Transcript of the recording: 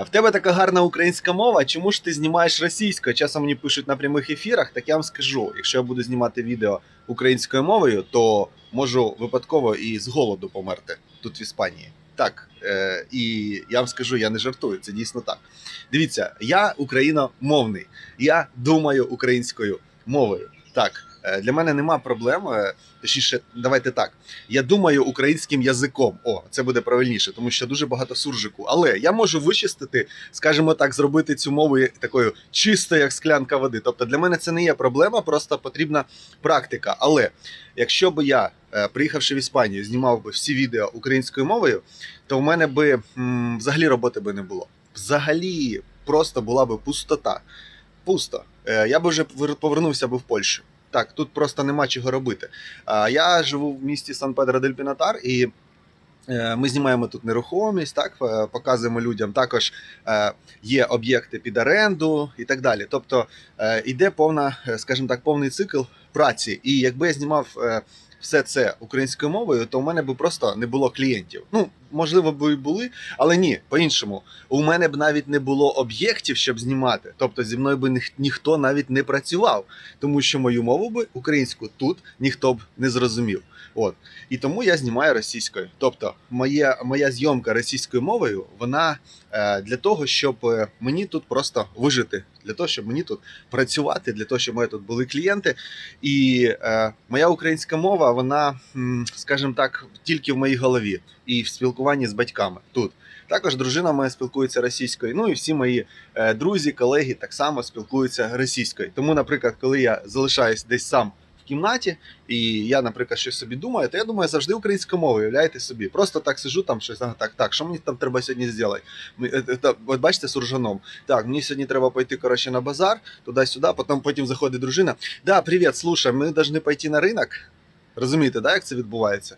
А в тебе така гарна українська мова. Чому ж ти знімаєш російською? Часом мені пишуть на прямих ефірах, так я вам скажу: якщо я буду знімати відео українською мовою, то можу випадково і з голоду померти тут в Іспанії. Так, е, і я вам скажу, я не жартую, це дійсно так. Дивіться, я україномовний, я думаю українською мовою. Так, для мене нема проблем. е, Точніше, давайте так. Я думаю українським язиком. О, це буде правильніше, тому що дуже багато суржику. Але я можу вичистити, скажімо так, зробити цю мову такою чистою, як склянка води. Тобто для мене це не є проблема, просто потрібна практика. Але якщо би я, е, приїхавши в Іспанію, знімав би всі відео українською мовою, то в мене би м, взагалі роботи би не було. Взагалі просто була би пустота. Пусто. Е, Я би вже повернувся би в Польщу. Так, тут просто нема чого робити. Я живу в місті сан педро дель пінатар і е, ми знімаємо тут нерухомість, так е, показуємо людям. Також е, є об'єкти під оренду і так далі. Тобто е, іде повна, скажімо так, повний цикл праці. І якби я знімав все це українською мовою, то у мене би просто не було клієнтів. Ну, можливо, би і були, але ні, по-іншому. У мене б навіть не було об'єктів, щоб знімати. Тобто зі мною би ніх- ніхто навіть не працював, тому що мою мову би українську тут ніхто б не зрозумів. От і тому я знімаю російською. Тобто, моя, моя зйомка російською мовою, вона е, для того, щоб е, мені тут просто вижити, для того, щоб мені тут працювати, для того, щоб мене тут були клієнти. І е, моя українська мова, вона, скажімо так, тільки в моїй голові і в спілкуванні з батьками тут. Також дружина моя спілкується російською. Ну і всі мої е, друзі, колеги так само спілкуються російською. Тому, наприклад, коли я залишаюсь десь сам кімнаті, і я, наприклад, щось собі думаю, то я думаю завжди українською мовою, уявляєте собі. Просто так сижу там щось, так, так, що мені там треба сьогодні зробити? Е, е, От бачите, з уржаном. Так, мені сьогодні треба пойти коротше, на базар, туди-сюди, потім, потім заходить дружина. Да, привіт, слушай, ми повинні пойти на ринок. Розумієте, да, як це відбувається?